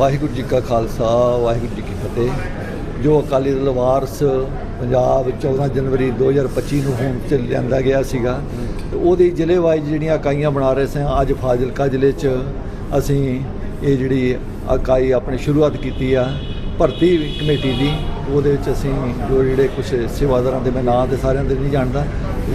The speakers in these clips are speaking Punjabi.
ਵਾਹਿਗੁਰੂ ਜੀ ਕਾ ਖਾਲਸਾ, ਵਾਹਿਗੁਰੂ ਜੀ ਕੀ ਫਤਿਹ। ਜੋ ਅਕਾਲੀ ਦਲ ਵਾਰਸ ਪੰਜਾਬ 14 ਜਨਵਰੀ 2025 ਨੂੰ ਹੋਂਦ ਚ ਲਿਆਂਦਾ ਗਿਆ ਸੀਗਾ, ਤੇ ਉਹਦੀ ਜ਼ਿਲ੍ਹੇ ਵਾਈਜ਼ ਜਿਹੜੀਆਂ ਇਕਾਈਆਂ ਬਣਾ ਰਹੇ ਸੀ ਅੱਜ ਫਾਜ਼ਿਲਕਾ ਜ਼ਿਲ੍ਹੇ 'ਚ ਅਸੀਂ ਇਹ ਜਿਹੜੀ ਇਕਾਈ ਆਪਣੀ ਸ਼ੁਰੂਆਤ ਕੀਤੀ ਆ, ਭਰਤੀ ਕਮੇਟੀ ਦੀ। ਉਹਦੇ ਵਿੱਚ ਅਸੀਂ ਜੋ ਜਿਹੜੇ ਕੁਝ ਸੇਵਾਦਾਰਾਂ ਦੇ ਮੈਂ ਨਾਂ ਤੇ ਸਾਰਿਆਂ ਦੇ ਨਹੀਂ ਜਾਣਦਾ,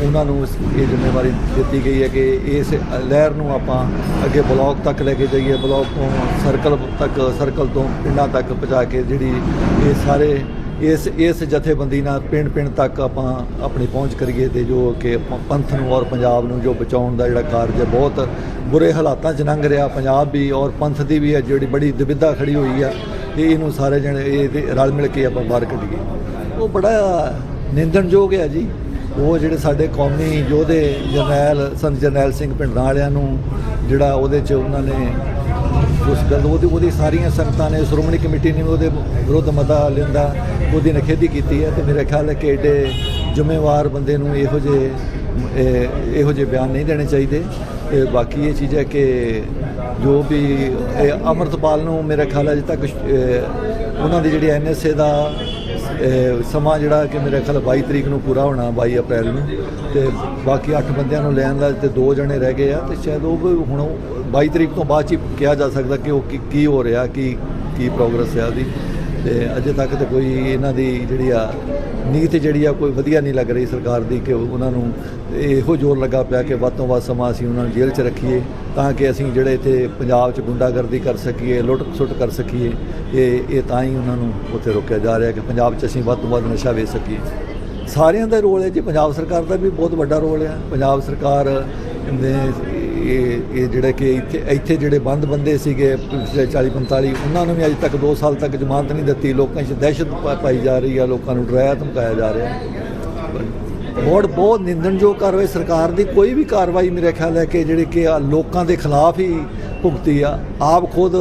ਉਹਨਾਂ ਨੂੰ ਇਹ ਜ਼ਿੰਮੇਵਾਰੀ ਦਿੱਤੀ ਗਈ ਹੈ ਕਿ ਇਸ ਲਹਿਰ ਨੂੰ ਆਪਾਂ ਅੱਗੇ ਬਲਾਕ ਤੱਕ ਲੈ ਕੇ ਜਾਈਏ, ਬਲਾਕ ਤੋਂ ਸਰਕਲ ਤੱਕ, ਸਰਕਲ ਤੋਂ ਪਿੰਡਾਂ ਤੱਕ ਪਹੁੰਚਾ ਕੇ ਜਿਹੜੀ ਇਹ ਸਾਰੇ ਇਸ ਇਸ ਜਥੇਬੰਦੀ ਨਾਲ ਪਿੰਡ ਪਿੰਡ ਤੱਕ ਆਪਾਂ ਆਪਣੀ ਪਹੁੰਚ ਕਰੀਏ ਤੇ ਜੋ ਕਿ ਪ- ਪੰਥ ਨੂੰ ਔਰ ਪੰਜਾਬ ਨੂੰ ਜੋ ਬਚਾਉਣ ਦਾ ਜਿਹੜਾ ਕਾਰਜ ਹੈ, ਬਹੁਤ ਬੁਰੇ ਹਾਲਾਤਾਂ 'ਚ ਲੰਘ ਰਿਹਾ, ਪੰਜਾਬ ਵੀ ਔਰ ਪੰਥ ਦੀ ਵੀ ਹੈ ਜਿਹੜੀ ਬੜੀ ਦੁਬਿਧਾ ਖੜੀ ਹੋਈ ਆ। ਤੇ ਇਹਨੂੰ ਸਾਰੇ ਜਣੇ, ਇਹ ਰਲ ਮਿਲ ਕੇ ਆਪਾਂ ਬਾਹਰ ਕੱਢੀਏ। ਉਹ ਬੜਾ ਨਿੰਦਣਯੋਗ ਹੈ ਜੀ। ਉਹ ਜਿਹੜੇ ਸਾਡੇ ਕੌਮੀ ਯੋਧੇ ਜਰਨੈਲ, ਸੰਤ ਜਰਨੈਲ ਸਿੰਘ ਪਿੰਡਾਂ ਵਾਲਿਆਂ ਨੂੰ, ਜਿਹੜਾ ਉਹਦੇ 'ਚ ਉਹਨਾਂ ਨੇ ਉਸ ਗੱਲ, ਉਹਦੀ ਉਹਦੀ ਸਾਰੀਆਂ ਸੰਗਤਾਂ ਨੇ, ਸ਼੍ਰੋਮਣੀ ਕਮੇਟੀ ਨੇ ਵੀ ਉਹਦੇ ਵਿਰੁੱਧ ਮਤਾ ਲਿਆਂਦਾ, ਉਹਦੀ ਨਖੇਦੀ ਕੀਤੀ ਹੈ ਤੇ ਮੇਰੇ ਖਿਆਲ ਹੈ ਕਿ ਏਡੇ ਜ਼ਿੰਮੇਵਾਰ ਬੰਦੇ ਨੂੰ ਇਹੋ ਜਿਹੇ ਇਹੋ ਜਿਹੇ ਬਿਆਨ ਨਹੀਂ ਦੇਣੇ ਚਾਹੀਦੇ। ਤੇ ਬਾਕੀ ਇਹ ਚੀਜ਼ ਹੈ ਕਿ ਜੋ ਵੀ, ਇਹ ਅਮਰਤਪਾਲ ਨੂੰ ਮੇਰੇ ਖਿਆਲ ਅਜੇ ਤੱਕ ਉਹਨਾਂ ਦੀ ਜਿਹੜੀ ਐਨਐਸਏ ਦਾ ਸਮਾਂ ਜਿਹੜਾ ਕਿ ਮੇਰੇ ਖਿਆਲ 22 ਤਰੀਕ ਨੂੰ ਪੂਰਾ ਹੋਣਾ 22 ਅਪ੍ਰੈਲ ਨੂੰ। ਤੇ ਬਾਕੀ 8 ਬੰਦਿਆਂ ਨੂੰ ਲੈਣ ਦਾ ਤੇ ਦੋ ਜਣੇ ਰਹਿ ਗਏ ਆ, ਤੇ ਸ਼ਾਇਦ ਉਹ ਵੀ ਹੁਣ ਉਹ 22 ਤਰੀਕ ਤੋਂ ਬਾਅਦ ਚ ਹੀ ਕਿਹਾ ਜਾ ਸਕਦਾ ਕਿ ਉਹ ਕੀ- ਕੀ ਹੋ ਰਿਹਾ, ਕੀ ਕੀ ਪ੍ਰੋਗਰੈਸ ਹੈ ਉਹਦੀ। ਤੇ ਅਜੇ ਤੱਕ ਤੇ ਕੋਈ ਇਹਨਾਂ ਦੀ ਜਿਹੜੀ ਆ ਨੀਤ ਜਿਹੜੀ ਆ ਕੋਈ ਵਧੀਆ ਨਹੀਂ ਲੱਗ ਰਹੀ ਸਰਕਾਰ ਦੀ ਕਿ ਉਹਨਾਂ ਨੂੰ ਇਹੋ ਜ਼ੋਰ ਲੱਗਾ ਪਿਆ ਕਿ ਵੱਧ ਤੋਂ ਵੱਧ ਸਮਾਂ ਅਸੀਂ ਉਹਨਾਂ ਨੂੰ ਜੇਲ੍ਹ 'ਚ ਰੱਖੀਏ ਤਾਂ ਕਿ ਅਸੀਂ ਜਿਹੜੇ ਇੱਥੇ ਪੰਜਾਬ 'ਚ ਗੁੰਡਾਗਰਦੀ ਕਰ ਸਕੀਏ ਲੁੱਟ ਸੁੱਟ ਕਰ ਸਕੀਏ, ਇਹ ਇਹ ਤਾਂ ਹੀ ਉਹਨਾਂ ਨੂੰ ਉੱਥੇ ਰੋਕਿਆ ਜਾ ਰਿਹਾ ਕਿ ਪੰਜਾਬ 'ਚ ਅਸੀਂ ਵੱਧ ਤੋਂ ਵੱਧ ਨਸ਼ਾ ਵੇਚ ਸਕੀਏ। ਸਾਰਿਆਂ ਦਾ ਰੋਲ ਹੈ ਜੀ, ਪੰਜਾਬ ਸਰਕਾਰ ਦਾ ਵੀ ਬਹੁਤ ਵੱਡਾ ਰੋਲ ਹੈ ਪੰਜਾਬ ਸਰਕਾਰ ਨੇ ਇਹ ਇਹ ਜਿਹੜੇ ਕਿ ਇੱਥੇ ਇੱਥੇ ਜਿਹੜੇ ਬੰਦ ਬੰਦੇ ਸੀਗੇ ਪਿਛਲੇ 40 45 ਉਹਨਾਂ ਨੂੰ ਵੀ ਅਜੇ ਤੱਕ 2 ਸਾਲ ਤੱਕ ਜ਼ਮਾਨਤ ਨਹੀਂ ਦਿੱਤੀ। ਲੋਕਾਂ 'ਚ ਦਹਿਸ਼ਤ ਪਾਈ ਜਾ ਰਹੀ ਆ, ਲੋਕਾਂ ਨੂੰ ਡਰਾਇਆ ਧਮਕਾਇਆ ਜਾ ਰਿਹਾ। ਬਹੁਤ ਬਹੁਤ ਨਿੰਦਣਯੋਗ ਕਾਰਵਾਈ। ਸਰਕਾਰ ਦੀ ਕੋਈ ਵੀ ਕਾਰਵਾਈ ਮੇਰੇ ਖਿਆਲ ਹੈ ਕਿ ਜਿਹੜੇ ਕਿ ਲੋਕਾਂ ਦੇ ਖਿਲਾਫ ਹੀ ਭੁਗਤੀ ਆ। ਆਪ ਖੁਦ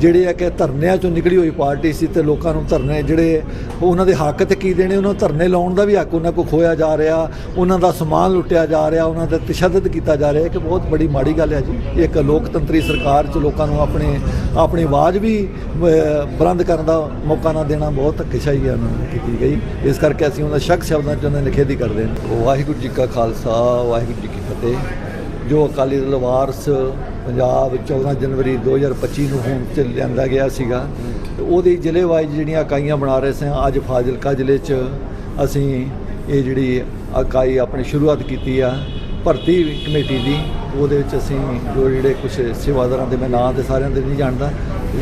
ਜਿਹੜੇ ਆ ਕਿ ਧਰਨਿਆਂ ਚੋਂ ਨਿਕਲੀ ਹੋਈ ਪਾਰਟੀ ਸੀ ਤੇ ਲੋਕਾਂ ਨੂੰ ਧਰਨੇ ਜਿਹੜੇ ਉਹਨਾਂ ਦੇ ਹੱਕ ਤੇ ਕੀ ਦੇਣੇ, ਉਹਨਾਂ ਨੂੰ ਧਰਨੇ ਲਾਉਣ ਦਾ ਵੀ ਹੱਕ ਉਹਨਾਂ ਕੋਲ ਖੋਇਆ ਜਾ ਰਿਹਾ। ਉਹਨਾਂ ਦਾ ਸਮਾਨ ਲੁੱਟਿਆ ਜਾ ਰਿਹਾ, ਉਹਨਾਂ ਦਾ ਤਸ਼ੱਦਦ ਕੀਤਾ ਜਾ ਰਿਹਾ। ਕਿ ਬਹੁਤ ਬੜੀ ਮਾੜੀ ਗੱਲ ਹੈ ਜੀ। ਇੱਕ ਲੋਕਤੰਤਰੀ ਸਰਕਾਰ 'ਚ ਲੋਕਾਂ ਨੂੰ ਆਪਣੇ, ਆਪਣੀ ਆਵਾਜ਼ ਵੀ ਬੁਲੰਦ ਕਰਨ ਦਾ ਮੌਕਾ ਨਾ ਦੇਣਾ ਬਹੁਤ ਧੱਕੇਸ਼ਾਹੀ ਹੈ ਉਹਨਾਂ ਨੂੰ ਕੀਤੀ ਗਈ। ਇਸ ਕਰਕੇ ਅਸੀਂ ਉਹਨਾਂ ਸ਼ੱਕ ਸ਼ਬਦਾਂ 'ਚ ਉਹਨਾਂ ਦੀ ਨਿਖੇਧੀ ਕਰਦੇ ਹਾਂ। ਵਾਹਿਗੁਰੂ ਜੀ ਕਾ ਖਾਲਸਾ, ਵਾਹਿਗੁਰੂ ਜੀ ਕੀ ਫਤਿਹ। ਜੋ ਅਕਾਲੀ ਦਲ ਵਾਰਸ ਪੰਜਾਬ 14 ਜਨਵਰੀ 2025 ਨੂੰ ਹੋਂਦ ਚ ਲਿਆਂਦਾ ਗਿਆ ਸੀਗਾ। ਤੇ ਉਹਦੀ ਜ਼ਿਲ੍ਹੇ ਵਾਈਜ਼ ਜਿਹੜੀਆਂ ਇਕਾਈਆਂ ਬਣਾ ਰਹੇ ਸੀ, ਅੱਜ ਫਾਜ਼ਿਲਕਾ ਜ਼ਿਲ੍ਹੇ 'ਚ ਅਸੀਂ ਇਹ ਜਿਹੜੀ ਇਕਾਈ ਆਪਣੀ ਸ਼ੁਰੂਆਤ ਕੀਤੀ ਆ, ਭਰਤੀ ਕਮੇਟੀ ਦੀ। ਉਹਦੇ ਵਿੱਚ ਅਸੀਂ ਜੋ ਜਿਹੜੇ ਕੁਝ ਸੇਵਾਦਾਰਾਂ ਦੇ, ਮੈਂ ਨਾਂ ਤੇ ਸਾਰਿਆਂ ਦੇ ਨਹੀਂ ਜਾਣਦਾ,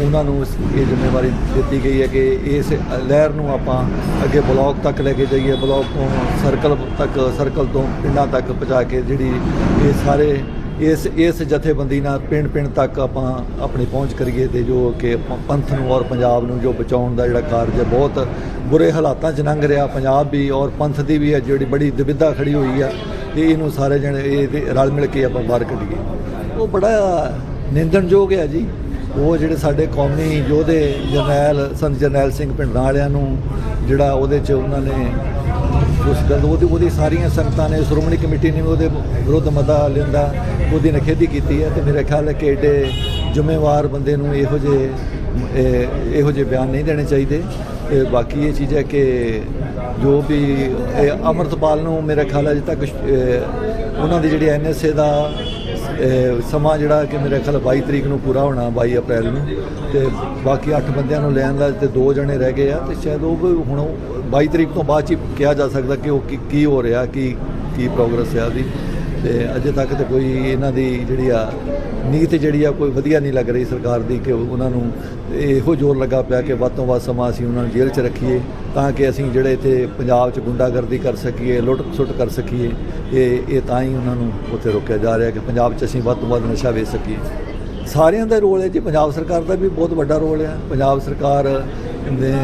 ਉਹਨਾਂ ਨੂੰ ਇਹ ਜ਼ਿੰਮੇਵਾਰੀ ਦਿੱਤੀ ਗਈ ਹੈ ਕਿ ਇਸ ਲਹਿਰ ਨੂੰ ਆਪਾਂ ਅੱਗੇ ਬਲਾਕ ਤੱਕ ਲੈ ਕੇ ਜਾਈਏ, ਬਲਾਕ ਤੋਂ ਸਰਕਲ ਤੱਕ, ਸਰਕਲ ਤੋਂ ਪਿੰਡਾਂ ਤੱਕ ਪਹੁੰਚਾ ਕੇ ਜਿਹੜੀ ਇਹ ਸਾਰੇ ਇਸ ਇਸ ਜਥੇਬੰਦੀ ਨਾਲ ਪਿੰਡ ਪਿੰਡ ਤੱਕ ਆਪਾਂ ਆਪਣੀ ਪਹੁੰਚ ਕਰੀਏ ਤੇ ਜੋ ਕਿ ਪੰਥ ਨੂੰ ਔਰ ਪੰਜਾਬ ਨੂੰ ਜੋ ਬਚਾਉਣ ਦਾ ਜਿਹੜਾ ਕਾਰਜ ਹੈ, ਬਹੁਤ ਬੁਰੇ ਹਾਲਾਤਾਂ 'ਚ ਲੰਘ ਰਿਹਾ ਪੰਜਾਬ ਵੀ ਔਰ ਪੰਥ ਦੀ ਵੀ ਹੈ, ਜਿਹੜੀ ਬੜੀ ਦੁਬਿਧਾ ਖੜੀ ਹੋਈ ਆ, ਤੇ ਇਹਨੂੰ ਸਾਰੇ ਜਣੇ, ਇਹ ਰਲ ਮਿਲ ਕੇ ਆਪਾਂ ਬਾਹਰ ਕੱਢੀਏ। ਉਹ ਬੜਾ ਨਿੰਦਣਯੋਗ ਹੈ ਜੀ। ਉਹ ਜਿਹੜੇ ਸਾਡੇ ਕੌਮੀ ਯੋਧੇ ਜਰਨੈਲ, ਸੰਤ ਜਰਨੈਲ ਸਿੰਘ ਪਿੰਡਾਂ ਵਾਲਿਆਂ ਨੂੰ, ਜਿਹੜਾ ਉਹਦੇ 'ਚ ਉਹਨਾਂ ਨੇ ਉਸ ਗੱਲ ਉਹਦੀ ਉਹਦੀ ਸਾਰੀਆਂ ਸੰਗਤਾਂ ਨੇ, ਸ਼੍ਰੋਮਣੀ ਕਮੇਟੀ ਨੇ ਉਹਦੇ ਵਿਰੁੱਧ ਮਤਾ ਲਿਆਂਦਾ, ਉਹਦੀ ਨਖੇਦੀ ਕੀਤੀ ਹੈ ਤੇ ਮੇਰੇ ਖਿਆਲ ਹੈ ਕਿ ਏਡੇ ਜ਼ਿੰਮੇਵਾਰ ਬੰਦੇ ਨੂੰ ਇਹੋ ਜਿਹੇ ਇਹੋ ਜਿਹੇ ਬਿਆਨ ਨਹੀਂ ਦੇਣੇ ਚਾਹੀਦੇ। ਤੇ ਬਾਕੀ ਇਹ ਚੀਜ਼ ਹੈ ਕਿ ਜੋ ਵੀ, ਇਹ ਅਮਰਤਪਾਲ ਨੂੰ ਮੇਰੇ ਖਿਆਲ ਹੈ ਅਜੇ ਤੱਕ ਉਹਨਾਂ ਦੀ ਜਿਹੜੀ ਐਨਐਸਏ ਦਾ ਸਮਾਂ ਜਿਹੜਾ ਕਿ ਮੇਰੇ ਖਿਆਲ 22 ਤਰੀਕ ਨੂੰ ਪੂਰਾ ਹੋਣਾ 22 ਅਪ੍ਰੈਲ ਨੂੰ। ਤੇ ਬਾਕੀ 8 ਬੰਦਿਆਂ ਨੂੰ ਲੈਣ ਦਾ ਤੇ ਦੋ ਜਣੇ ਰਹਿ ਗਏ ਆ। ਤੇ ਸ਼ਾਇਦ ਉਹ ਵੀ ਹੁਣ ਉਹ 22 ਤਰੀਕ ਤੋਂ ਬਾਅਦ ਚ ਹੀ ਕਿਹਾ ਜਾ ਸਕਦਾ ਕਿ ਉਹ ਕੀ- ਕੀ ਹੋ ਰਿਹਾ, ਕੀ ਕੀ ਪ੍ਰੋਗਰੈਸ ਹੈ ਉਹਦੀ ਤੇ ਅਜੇ ਤੱਕ ਤੇ ਕੋਈ ਇਹਨਾਂ ਦੀ ਜਿਹੜੀ ਆ ਨੀਤ ਜਿਹੜੀ ਆ ਕੋਈ ਵਧੀਆ ਨਹੀਂ ਲੱਗ ਰਹੀ ਸਰਕਾਰ ਦੀ ਕਿ ਉਹਨਾਂ ਨੂੰ ਇਹੋ ਜ਼ੋਰ ਲੱਗਾ ਪਿਆ ਕਿ ਵੱਧ ਤੋਂ ਵੱਧ ਸਮਾਂ ਅਸੀਂ ਉਹਨਾਂ ਨੂੰ ਜੇਲ੍ਹ 'ਚ ਰੱਖੀਏ ਤਾਂ ਕਿ ਅਸੀਂ ਜਿਹੜੇ ਇੱਥੇ ਪੰਜਾਬ 'ਚ ਗੁੰਡਾਗਰਦੀ ਕਰ ਸਕੀਏ ਲੁੱਟ ਸੁੱਟ ਕਰ ਸਕੀਏ, ਇਹ ਇਹ ਤਾਂ ਹੀ ਉਹਨਾਂ ਨੂੰ ਉੱਥੇ ਰੋਕਿਆ ਜਾ ਰਿਹਾ ਕਿ ਪੰਜਾਬ 'ਚ ਅਸੀਂ ਵੱਧ ਤੋਂ ਵੱਧ ਨਸ਼ਾ ਵੇਚ ਸਕੀਏ। ਸਾਰਿਆਂ ਦਾ ਰੋਲ ਹੈ ਜੀ, ਪੰਜਾਬ ਸਰਕਾਰ ਦਾ ਵੀ ਬਹੁਤ ਵੱਡਾ ਰੋਲ ਹੈ। ਪੰਜਾਬ ਸਰਕਾਰ ਦੇ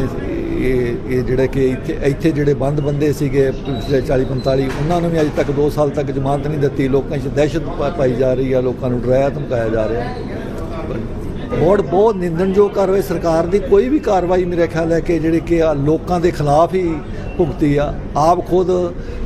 ਇਹ ਇਹ ਜਿਹੜੇ ਕਿ ਇੱਥੇ ਇੱਥੇ ਜਿਹੜੇ ਬੰਦ ਬੰਦੇ ਸੀਗੇ, ਪਿਛਲੇ 40 45 ਉਹਨਾਂ ਨੂੰ ਵੀ ਅਜੇ ਤੱਕ 2 ਸਾਲ ਤੱਕ ਜ਼ਮਾਨਤ ਨਹੀਂ ਦਿੱਤੀ। ਲੋਕਾਂ 'ਚ ਦਹਿਸ਼ਤ ਪਾ- ਪਾਈ ਜਾ ਰਹੀ ਆ, ਲੋਕਾਂ ਨੂੰ ਡਰਾਇਆ ਧਮਕਾਇਆ ਜਾ ਰਿਹਾ। ਬਹੁਤ ਬਹੁਤ ਨਿੰਦਣਯੋਗ ਕਾਰਵਾਈ, ਸਰਕਾਰ ਦੀ ਕੋਈ ਵੀ ਕਾਰਵਾਈ ਮੇਰੇ ਖਿਆਲ ਹੈ ਕਿ ਜਿਹੜੇ ਕਿ ਲੋਕਾਂ ਦੇ ਖਿਲਾਫ ਹੀ ਭੁਗਤੀ ਆ। ਆਪ ਖੁਦ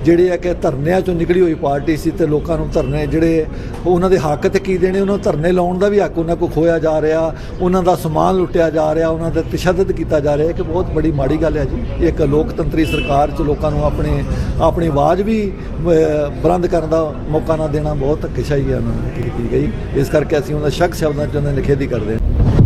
ਜਿਹੜੇ ਆ ਕਿ ਧਰਨਿਆਂ ਚੋਂ ਨਿਕਲੀ ਹੋਈ ਪਾਰਟੀ ਸੀ ਤੇ ਲੋਕਾਂ ਨੂੰ ਧਰਨੇ ਜਿਹੜੇ ਉਹਨਾਂ ਦੇ ਹੱਕ ਤੇ ਕੀ ਦੇਣੇ, ਉਹਨਾਂ ਨੂੰ ਧਰਨੇ ਲਾਉਣ ਦਾ ਵੀ ਹੱਕ ਉਹਨਾਂ ਕੋਲ ਖੋਇਆ ਜਾ ਰਿਹਾ। ਉਹਨਾਂ ਦਾ ਸਮਾਨ ਲੁੱਟਿਆ ਜਾ ਰਿਹਾ, ਉਹਨਾਂ ਤੇ ਤਸ਼ੱਦਦ ਕੀਤਾ ਜਾ ਰਿਹਾ। ਕਿ ਬਹੁਤ ਬੜੀ ਮਾੜੀ ਗੱਲ ਹੈ ਜੀ। ਇੱਕ ਲੋਕਤੰਤਰੀ ਸਰਕਾਰ 'ਚ ਲੋਕਾਂ ਨੂੰ ਆਪਣੇ, ਆਪਣੀ ਆਵਾਜ਼ ਵੀ ਬੁਲੰਦ ਕਰਨ ਦਾ ਮੌਕਾ ਨਾ ਦੇਣਾ ਬਹੁਤ ਧੱਕੇਸ਼ਾਹੀ ਹੈ ਉਹਨਾਂ ਨੂੰ ਕੀਤੀ ਗਈ। ਇਸ ਕਰਕੇ ਅਸੀਂ ਉਹਨਾਂ ਸ਼ੱਕ ਸ਼ਬਦਾਂ 'ਚ ਉਹਨਾਂ ਦੀ ਨਿਖੇਧੀ ਕਰਦੇ ਹਾਂ।